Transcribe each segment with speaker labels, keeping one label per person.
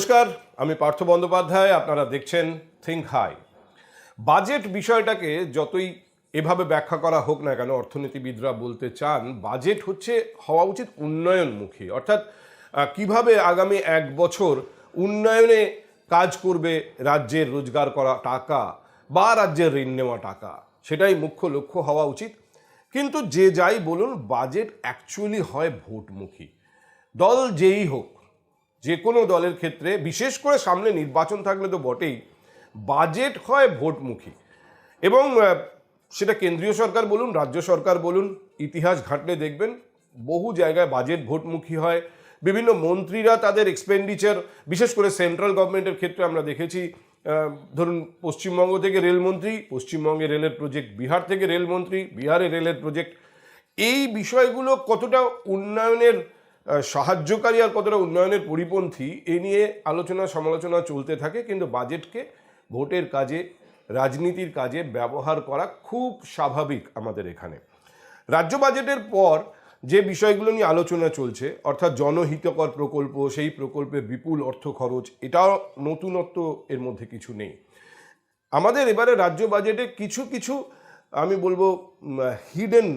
Speaker 1: নমস্কার, আমি পার্থ বন্দ্যোপাধ্যায়, আপনারা দেখছেন থিঙ্ক হাই বাজেট বিষয়টাকে যতই এভাবে ব্যাখ্যা করা হোক না কেন, অর্থনীতিবিদরা বলতে চান, বাজেট হচ্ছে, হওয়া উচিত উন্নয়নমুখী। অর্থাৎ কীভাবে আগামী এক বছর উন্নয়নে কাজ করবে রাজ্যের রোজগার করা টাকা বা রাজ্যের ঋণ নেওয়া টাকা, সেটাই মুখ্য লক্ষ্য হওয়া উচিত। কিন্তু যে যাই বলুন, বাজেট অ্যাকচুয়ালি হয় ভোটমুখী। দল যেই হোক যে কোনো দলের ক্ষেত্রে, বিশেষ করে সামনে নির্বাচন থাকলে তো বটেই, বাজেট হয় ভোটমুখী। এবং সেটা কেন্দ্রীয় সরকার বলুন, রাজ্য সরকার বলুন, ইতিহাস ঘাঁটলে দেখবেন, বহু জায়গায় বাজেট ভোটমুখী হয়। বিভিন্ন মন্ত্রীরা তাদের এক্সপেন্ডিচার বিশেষ করে সেন্ট্রাল গভর্নমেন্টের ক্ষেত্রে আমরা দেখেছি ধরুন পশ্চিমবঙ্গ থেকে রেলমন্ত্রী পশ্চিমবঙ্গে রেলের প্রজেক্ট বিহার থেকে রেলমন্ত্রী বিহারে রেলের প্রজেক্ট এই বিষয়গুলো কতটা উন্নয়নের সাহায্যকারী আর কতটা উন্নয়নের পরিপন্থী, এ নিয়ে আলোচনা সমালোচনা চলতে থাকে, কিন্তু বাজেটকে ভোটের কাজে, রাজনীতির কাজে ব্যবহার করা খুব স্বাভাবিক আমাদের এখানে। রাজ্য বাজেটের পর যে বিষয়গুলো নিয়ে আলোচনা চলছে, অর্থাৎ জনহিতকর প্রকল্প, সেই প্রকল্পে বিপুল অর্থ খরচ, এটাও নতুনত্ব এর মধ্যে কিছু নেই। আমাদের এবারে রাজ্য বাজেটে কিছু কিছু, আমি বলব হিডেন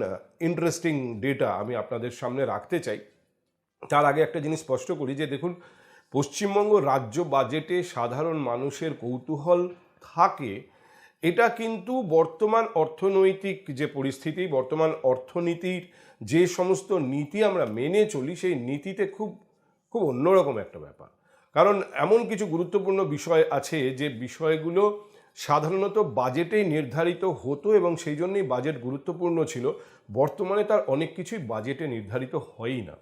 Speaker 1: ইন্টারেস্টিং ডেটা আমি আপনাদের সামনে রাখতে চাই। তার আগে একটা জিনিস স্পষ্ট করি যে দেখুন, পশ্চিমবঙ্গ রাজ্য বাজেটে সাধারণ মানুষের কৌতূহল থাকে, এটা কিন্তু বর্তমান অর্থনৈতিক যে পরিস্থিতি, বর্তমান অর্থনীতির যে সমস্ত নীতি আমরা মেনে চলি, সেই নীতিতে খুব খুব অন্যরকম একটা ব্যাপার। কারণ এমন কিছু গুরুত্বপূর্ণ বিষয় আছে যে বিষয়গুলো সাধারণত বাজেটেই নির্ধারিত হতো এবং সেই জন্যই বাজেট গুরুত্বপূর্ণ ছিল। বর্তমানে তার অনেক কিছুই বাজেটে নির্ধারিত হয়ই না।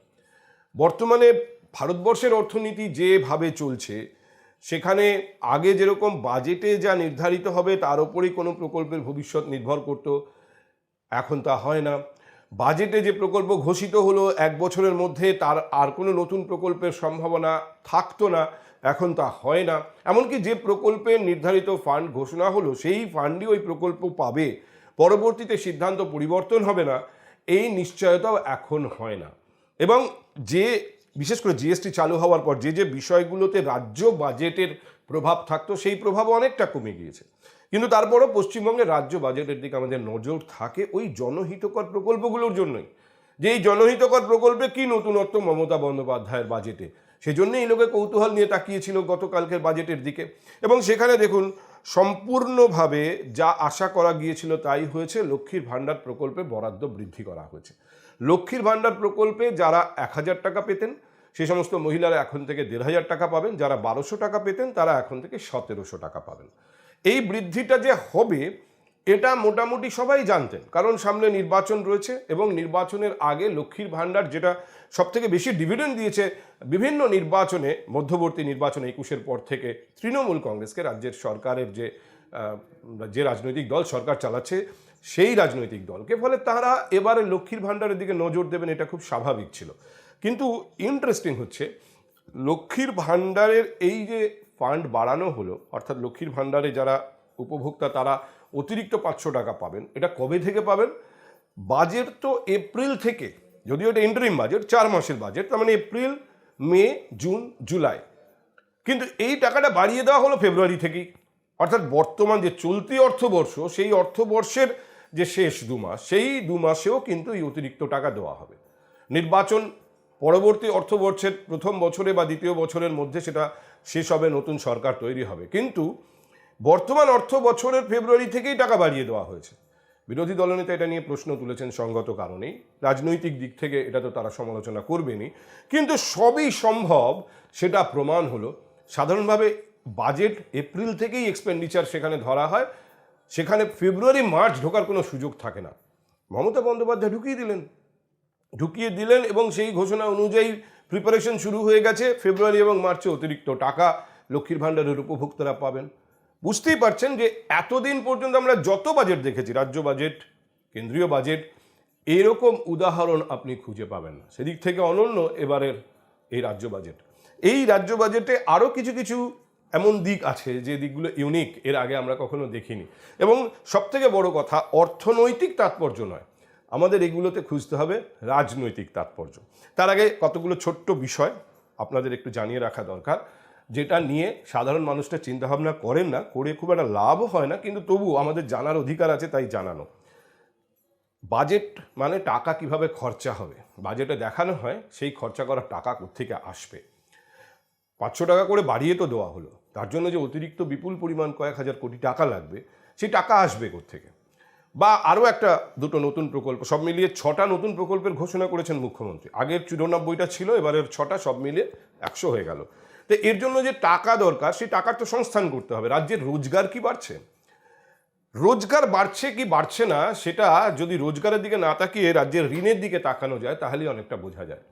Speaker 1: বর্তমানে ভারতবর্ষের অর্থনীতি যেভাবে চলছে, সেখানে আগে যেরকম বাজেটে যা নির্ধারিত হবে, তার উপরেই কোনো প্রকল্পের ভবিষ্যৎ নির্ভর করত। এখন তা হয় না। বাজেটে যে প্রকল্প ঘোষিত হলো এক বছরের মধ্যে, তার আর কোনো নতুন প্রকল্পের সম্ভাবনা থাকতো না, এখন তা হয় না। এমনকি যে প্রকল্পের নির্ধারিত ফান্ড ঘোষণা হলো, সেই ফান্ডই ওই প্রকল্প পাবে। পরবর্তীতে সিদ্ধান্ত পরিবর্তন হবে না, এই নিশ্চয়তাও এখন হয় না। এবং যে, বিশেষ করে জিএসটি চালু হওয়ার পর যে যে বিষয়গুলোতে রাজ্য বাজেটের প্রভাব থাকতো, সেই প্রভাব অনেকটা কমে গিয়েছে। কিন্তু তারপরও পশ্চিমবঙ্গের রাজ্য বাজেটের দিকে আমাদের নজর থাকে ওই জনহিতকর প্রকল্পগুলোর জন্যই। যে এই জনহিতকর প্রকল্পে কি নতুনত্ব মমতা বন্দ্যোপাধ্যায়ের বাজেটে? সেজন্য এই লোকে কৌতূহল নিয়ে তাকিয়েছিল গতকালকের বাজেটের দিকে। এবং সেখানে দেখুন, সম্পূর্ণভাবে যা আশা করা গিয়েছিল তাই হয়েছে, লক্ষ্মীর ভাণ্ডার প্রকল্পে বরাদ্দ বৃদ্ধি করা হয়েছে। লক্ষ্মীর ভাণ্ডার প্রকল্পে যারা এক হাজার টাকা পেতেন, সে সমস্ত মহিলারা এখন থেকে দেড় হাজার টাকা পাবেন। যারা বারোশো টাকা পেতেন, তারা এখন থেকে সতেরোশো টাকা পাবেন। এই বৃদ্ধিটা যে হবে, এটা মোটামুটি সবাই জানতেন। কারণ সামনে নির্বাচন রয়েছে এবং নির্বাচনের আগে লক্ষ্মীর ভাণ্ডার যেটা সবথেকে বেশি ডিভিডেন্ড দিয়েছে, বিভিন্ন নির্বাচনে, মধ্যবর্তী নির্বাচন একুশের পর থেকে তৃণমূল কংগ্রেসকে রাজ্যের সরকারের যে যে রাজনৈতিক দল সরকার চালাচ্ছে সেই রাজনৈতিক দলকে, ফলে তারা এবারে লক্ষ্মীর ভাণ্ডারের দিকে নজর দেবেন, এটা খুব স্বাভাবিক ছিল। কিন্তু ইন্টারেস্টিং হচ্ছে, লক্ষ্মীর ভাণ্ডারের এই যে ফান্ড বাড়ানো হলো, অর্থাৎ লক্ষ্মীর ভাণ্ডারে যারা উপভোক্তা, তারা অতিরিক্ত পাঁচশো টাকা পাবেন। এটা কবে থেকে পাবেন? বাজেট তো এপ্রিল থেকে, যদিও এটা ইন্টারিম বাজেট চার মাসের বাজেট তার মানে এপ্রিল মে জুন জুলাই কিন্তু এই টাকাটা বাড়িয়ে দেওয়া হলো ফেব্রুয়ারি থেকেই। অর্থাৎ বর্তমান যে চলতি অর্থবর্ষ, সেই অর্থবর্ষের যে শেষ দু মাস, সেই দু মাসেও কিন্তু এই অতিরিক্ত টাকা দেওয়া হবে। নির্বাচন পরবর্তী অর্থবর্ষের প্রথম বছরে বা দ্বিতীয় বছরের মধ্যে সেটা শেষ হবে, নতুন সরকার তৈরি হবে। কিন্তু বর্তমান অর্থ বছরের ফেব্রুয়ারি থেকেই টাকা বাড়িয়ে দেওয়া হয়েছে। বিরোধী দলনেতা এটা নিয়ে প্রশ্ন তুলেছেন সঙ্গত কারণেই। রাজনৈতিক দিক থেকে এটা তো তারা সমালোচনা করবেনই। কিন্তু সবই সম্ভব, সেটা প্রমাণ হলো, সাধারণভাবে বাজেট এপ্রিল থেকেই এক্সপেন্ডিচার সেখানে ধরা হয়। সেখানে ফেব্রুয়ারি, মার্চ ঢোকার কোনো সুযোগ থাকে না। মমতা বন্দ্যোপাধ্যায় ঢুকিয়ে দিলেন। ঢুকিয়ে দিলেন এবং সেই ঘোষণা অনুযায়ী প্রিপারেশন শুরু হয়ে গেছে। ফেব্রুয়ারি এবং মার্চে অতিরিক্ত টাকা লক্ষ্মীর ভাণ্ডারের উপভোক্তারা পাবেন। বুঝতেই পারছেন যে এতদিন পর্যন্ত আমরা যত বাজেট দেখেছি, রাজ্য বাজেট কেন্দ্রীয় বাজেট এরকম উদাহরণ আপনি খুঁজে পাবেন না। সেদিক থেকে অনন্য এবারের এই রাজ্য বাজেট এই রাজ্য বাজেটে আরও কিছু কিছু এমন দিক আছে যে দিকগুলো ইউনিক এর আগে আমরা কখনো দেখিনি। এবং সবথেকে বড় কথা, অর্থনৈতিক তাৎপর্য নয়। আমাদের এগুলোতে খুঁজতে হবে রাজনৈতিক তাৎপর্য। তার আগে কতগুলো ছোট্ট বিষয় আপনাদের একটু জানিয়ে রাখা দরকার। যেটা নিয়ে সাধারণ মানুষটা চিন্তাভাবনা করেন না, করে খুব একটা লাভও হয় না, কিন্তু তবু আমাদের জানার অধিকার আছে তাই জানানো। বাজেট মানে টাকা কীভাবে খরচা হবে? বাজেটে দেখানো হয়, সেই খরচা করা টাকা কোত্থেকে আসবে? পাঁচশো টাকা করে বাড়িয়ে তো দেওয়া হলো। তার জন্য যে অতিরিক্ত বিপুল পরিমাণ কয়েক হাজার কোটি টাকা লাগবে, সেই টাকা আসবে কোত্থেকে? বা আরও একটা দুটো নতুন প্রকল্প, সব মিলিয়ে ছটা নতুন প্রকল্পের ঘোষণা করেছেন মুখ্যমন্ত্রী। আগের চুরানব্বইটা ছিল, এবারের ছটা সব মিলিয়ে একশো হয়ে গেল। তো এর জন্য যে টাকা দরকার, সেই টাকার তো সংস্থান করতে হবে। রাজ্যের রোজগার কি বাড়ছে? রোজগার বাড়ছে কি বাড়ছে না, সেটা যদি রোজগারের দিকে না তাকিয়ে রাজ্যের ঋণের দিকে তাকানো যায়, তাহলেই অনেকটা বোঝা যায়।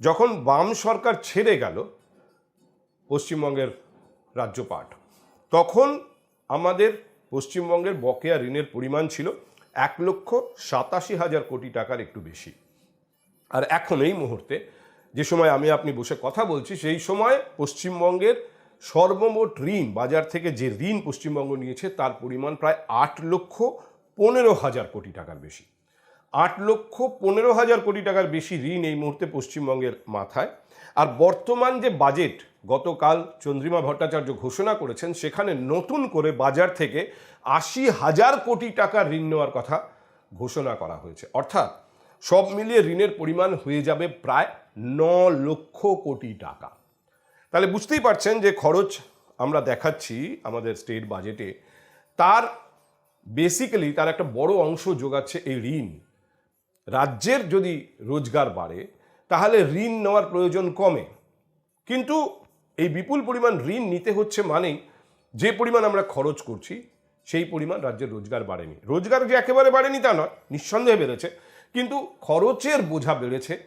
Speaker 1: যখন বাম সরকার ছেড়ে গেল, পশ্চিমবঙ্গের রাজ্যপাট তখন আমাদের পশ্চিমবঙ্গের বকেয়া ঋণের পরিমাণ ছিল এক লক্ষ সাতাশি হাজার কোটি টাকার একটু বেশি। আর এখন এই মুহূর্তে যে সময় আমি আপনি বসে কথা বলছি, সেই সময় পশ্চিমবঙ্গের সর্বমোট ঋণ, বাজার থেকে যে ঋণ পশ্চিমবঙ্গ নিয়েছে, তার পরিমাণ প্রায় আট লক্ষ পনেরো হাজার কোটি টাকার বেশি। আট লক্ষ পনেরো হাজার কোটি টাকার বেশি ঋণ এই মুহূর্তে পশ্চিমবঙ্গের মাথায়। আর বর্তমান যে বাজেট গতকাল চন্দ্রিমা ভট্টাচার্য ঘোষণা করেছেন, সেখানে নতুন করে বাজার থেকে আশি হাজার কোটি টাকার ঋণ নেওয়ার কথা ঘোষণা করা হয়েছে। অর্থাৎ সব মিলিয়ে ঋণের পরিমাণ হয়ে যাবে প্রায় ন লক্ষ কোটি টাকা। তাহলে বুঝতেই পারছেন যে খরচ আমরা দেখাচ্ছি আমাদের স্টেট বাজেটে তার বেসিক্যালি তার একটা বড় অংশ যোগাচ্ছে এই ঋণ। রাজ্যের যদি রোজগার বাড়ে, তাহলে ঋণ নেওয়ার প্রয়োজন কমে। কিন্তু এই বিপুল পরিমাণ ঋণ নিতে হচ্ছে মানেই যে পরিমাণ আমরা খরচ করছি, সেই পরিমাণ রাজ্যের রোজগার বাড়েনি। রোজগার যে একেবারে বাড়েনি তা নয়, নিঃসন্দেহে বেড়েছে। কিন্তু খরচের বোঝা বেড়েছে,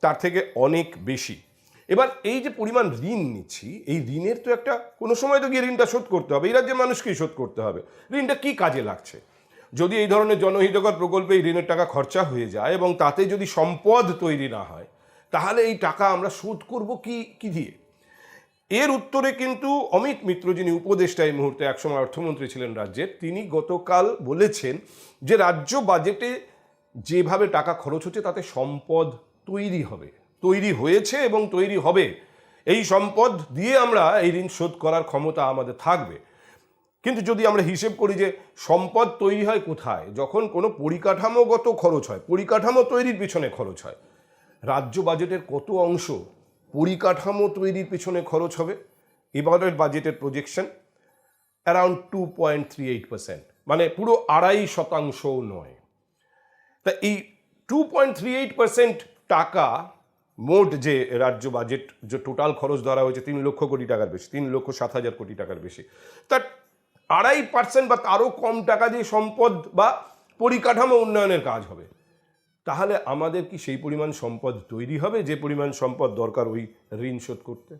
Speaker 1: তার থেকে অনেক বেশি। এবার এই যে পরিমাণ ঋণ নিচ্ছি, এই ঋণের তো একটা, কোনো সময় তো গিয়ে ঋণটা শোধ করতে হবে। এই রাজ্যের মানুষকেই শোধ করতে হবে। ঋণটা কি কাজে লাগছে? যদি এই ধরনের জনহিতকর প্রকল্পে এই ঋণের টাকা খরচা হয়ে যায় এবং তাতে যদি সম্পদ তৈরি না হয়, তাহলে এই টাকা আমরা শোধ করব কি কি দিয়ে? এর উত্তরে কিন্তু অমিত মিত্র যিনি উপদেষ্টা এই মুহূর্তে একসময় অর্থমন্ত্রী ছিলেন রাজ্যের, তিনি গতকাল বলেছেন যে রাজ্য বাজেটে যেভাবে টাকা খরচ হচ্ছে তাতে সম্পদ তৈরি হবে, তৈরি হয়েছে এবং তৈরি হবে। এই সম্পদ দিয়ে আমরা এই ঋণ শোধ করার ক্ষমতা আমাদের থাকবে। কিন্তু যদি আমরা হিসেব করি যে সম্পদ তৈরি হয় কোথায়, যখন কোনো পরিকাঠামোগত খরচ হয়, পরিকাঠামো তৈরির পিছনে খরচ হয়, রাজ্য বাজেটের কত অংশ পরিকাঠামো তৈরির পিছনে খরচ হবে? এবারের বাজেটের projection around two point three eight percent মানে পুরো আড়াই শতাংশ নয়। তা এই two point three eight percent টাকা মোট যে রাজ্য বাজেট, যে টোটাল খরচ ধরা হয়েছে, তিন লক্ষ কোটি টাকার বেশি, তিন লক্ষ সাত হাজার কোটি টাকার বেশি, তার আড়াই পার্সেন্ট বা তারও কম টাকা দিয়ে সম্পদ বা পরিকাঠামো উন্নয়নের কাজ হবে। তাহলে আমাদের কি সেই পরিমাণ সম্পদ তৈরি হবে? যে পরিমাণ সম্পদ দরকার ওই ঋণ শোধ করতে?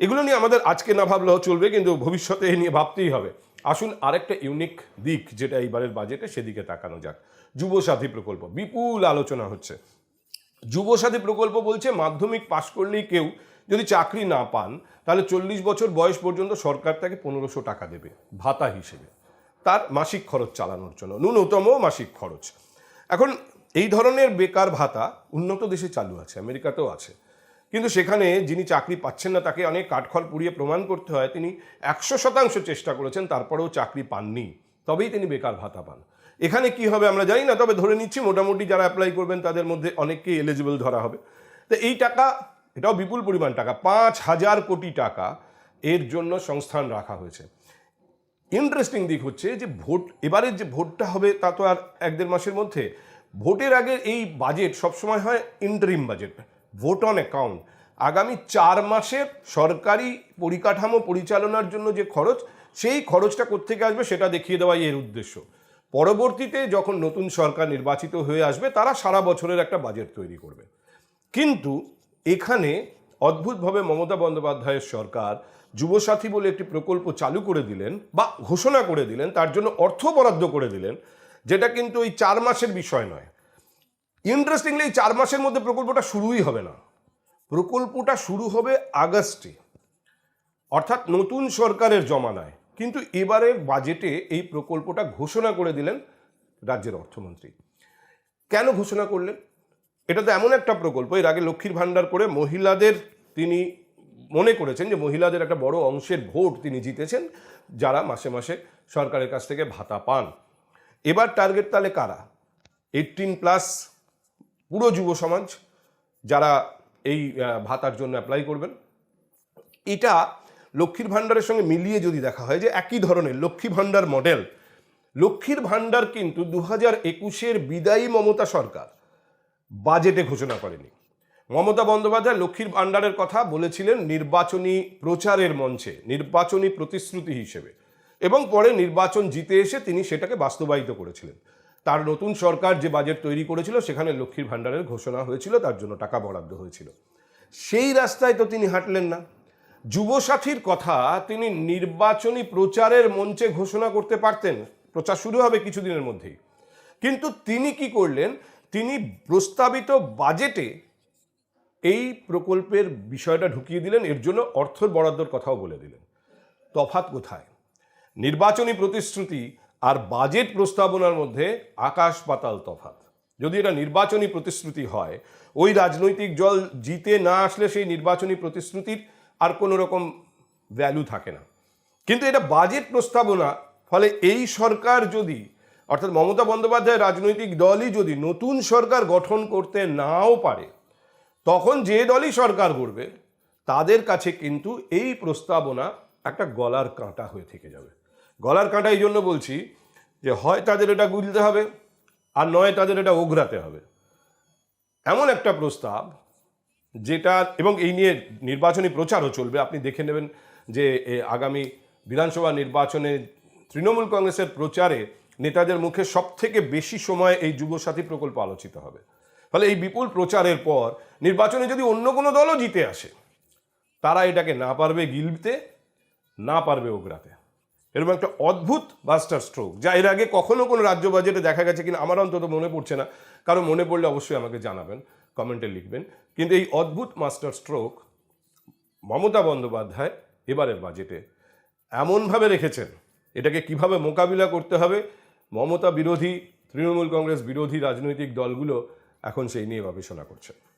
Speaker 1: এগুলো নিয়ে আমাদের আজকে না ভাবলেও চলবে, কিন্তু ভবিষ্যতে এ নিয়ে ভাবতেই হবে। আসুন আরেকটা ইউনিক দিক যেটা এইবারের বাজেটে সেদিকে তাকানো যাক। যুবসাথী প্রকল্প, বিপুল আলোচনা হচ্ছে। যুবসাথী প্রকল্প বলছে, মাধ্যমিক পাশ করলেই কেউ যদি চাকরি না পান, তাহলে চল্লিশ বছর বয়স পর্যন্ত সরকার তাকে পনেরোশো টাকা দেবে, ভাতা হিসেবে। তার মাসিক খরচ চালানোর জন্য, ন্যূনতম মাসিক খরচ। এখন এই ধরনের বেকার ভাতা উন্নত দেশে চালু আছে, আমেরিকাতেও আছে। কিন্তু সেখানে যিনি চাকরি পাচ্ছেন না, তাকে অনেক কাঠখড় পুড়িয়ে প্রমাণ করতে হয়। তিনি একশো শতাংশ চেষ্টা করেছেন, তারপরেও চাকরি পাননি। তবেই তিনি বেকার ভাতা পান। এখানে কি হবে আমরা জানি না, তবে ধরে নিচ্ছি মোটামুটি যারা অ্যাপ্লাই করবেন, তাদের মধ্যে অনেককেই এলিজিবল ধরা হবে। তো এই টাকা এটাও বিপুল পরিমাণ টাকা, পাঁচ হাজার কোটি টাকা এর জন্য সংস্থান রাখা হয়েছে। ইন্টারেস্টিং দিক হচ্ছে যে ভোট, এবারের যে ভোটটা হবে তা তো আর এক দেড় মাসের মধ্যে। ভোটের আগে এই বাজেট সবসময় হয় interim budget vote on account আগামী চার মাসের সরকারি পরিকাঠামো পরিচালনার জন্য যে খরচ, সেই খরচটা কোত্থেকে আসবে সেটা দেখিয়ে দেওয়াই এর উদ্দেশ্য। পরবর্তীতে যখন নতুন সরকার নির্বাচিত হয়ে আসবে, তারা সারা বছরের একটা বাজেট তৈরি করবে। কিন্তু এখানে অদ্ভুতভাবে মমতা বন্দ্যোপাধ্যায়ের সরকার যুবসাথী বলে একটি প্রকল্প চালু করে দিলেন বা ঘোষণা করে দিলেন, তার জন্য অর্থ বরাদ্দ করে দিলেন, যেটা কিন্তু এই চার মাসের বিষয় নয়। ইন্টারেস্টিংলি এই চার মাসের মধ্যে প্রকল্পটা শুরুই হবে না। প্রকল্পটা শুরু হবে আগস্টে, অর্থাৎ নতুন সরকারের জমানায়। কিন্তু এবারের বাজেটে এই প্রকল্পটা ঘোষণা করে দিলেন রাজ্যের অর্থমন্ত্রী। কেন ঘোষণা করলেন? এটা তো এমন একটা প্রকল্প, এর আগে লক্ষ্মীর ভাণ্ডার করে মহিলাদের তিনি মনে করেছেন যে মহিলাদের একটা বড় অংশের ভোট তিনি জিতেছেন, যারা মাসে মাসে সরকারের কাছ থেকে ভাতা পান। এবার টার্গেট তাহলে কারা? এইটিন প্লাস পুরো যুব সমাজ, যারা এই ভাতার জন্য অ্যাপ্লাই করবেন। এটা লক্ষ্মীর ভাণ্ডারের সঙ্গে মিলিয়ে যদি দেখা হয় যে একই ধরনের লক্ষ্মী ভাণ্ডার মডেল লক্ষ্মীর ভাণ্ডার কিন্তু দু হাজার একুশের বিদায়ী মমতা সরকার বাজেটে ঘোষণা করেনি। মমতা বন্দ্যোপাধ্যায় লক্ষ্মীর ভাণ্ডারের কথা বলেছিলেন নির্বাচনী প্রচারের মঞ্চে, নির্বাচনী প্রতিশ্রুতি হিসেবে। এবং পরে নির্বাচন জিতে এসে তিনি সেটাকে বাস্তবায়িত করেছিলেন। তার নতুন সরকার যে বাজেট তৈরি করেছিল, সেখানে লক্ষ্মীর ভাণ্ডারের ঘোষণা হয়েছিল, তার জন্য টাকা বরাদ্দ হয়েছিল। সেই রাস্তায় তো তিনি হাঁটলেন না। যুবসাথীর কথা, তিনি নির্বাচনী প্রচারের মঞ্চে ঘোষণা করতে পারতেন। প্রচার শুরু হবে কিছুদিনের মধ্যেই। কিন্তু তিনি কি করলেন তিনি প্রস্তাবিত বাজেটে এই প্রকল্পের বিষয়টা ঢুকিয়ে দিলেন, এর জন্য অর্থের বরাদ্দর কথাও বলে দিলেন। তফাত কোথায়? নির্বাচনী প্রতিশ্রুতি আর বাজেট প্রস্তাবনার মধ্যে আকাশ পাতাল তফাত যদি এটা নির্বাচনী প্রতিশ্রুতি হয়, ওই রাজনৈতিক দল জিতে না আসলে সেই নির্বাচনী প্রতিশ্রুতির আর কোনো রকম ভ্যালু থাকে না। কিন্তু এটা বাজেট প্রস্তাবনা, ফলে এই সরকার যদি অর্থাৎ মমতা বন্দ্যোপাধ্যায় রাজনৈতিক দলই যদি নতুন সরকার গঠন করতে নাও পারে, তখন যে দলই সরকার করবে তাদের কাছে কিন্তু এই প্রস্তাবনা একটা গলার কাঁটা হয়ে থেকে যাবে। গলার কাঁটা এই জন্য বলছি যে হয় তাদের এটা গুলতে হবে, আর নয় তাদের এটা ওঘরাতে হবে। এমন একটা প্রস্তাব যেটা, এবং এই নিয়ে নির্বাচনী প্রচারও চলবে। আপনি দেখে নেবেন যে আগামী বিধানসভা নির্বাচনে তৃণমূল কংগ্রেসের প্রচারে নেতাদের মুখে সব থেকে বেশি সময় এই যুবসাথী প্রকল্প আলোচিত হবে। ফলে এই বিপুল প্রচারের পর নির্বাচনে যদি অন্য কোনো দলও জিতে আসে, তারা এটাকে না পারবে গিলতে, না পারবে ওগরাতে এরকম একটা অদ্ভুত বাস্টার স্ট্রোক, যা এর আগে কখনো কোনো রাজ্য বাজেটে দেখা গেছে কিনা আমার অন্তত মনে পড়ছে না। কারও মনে পড়লে অবশ্যই আমাকে জানাবেন, কমেন্টে লিখবেন। কিন্তু এই অদ্ভুত মাস্টার স্ট্রোক মমতা বন্দ্যোপাধ্যায় এবারের বাজেটে এমনভাবে রেখেছেন এটাকে কীভাবে মোকাবিলা করতে হবে? মমতা বিরোধী, তৃণমূল কংগ্রেস বিরোধী রাজনৈতিক দলগুলো এখন সেই নিয়ে গবেষণা করছে।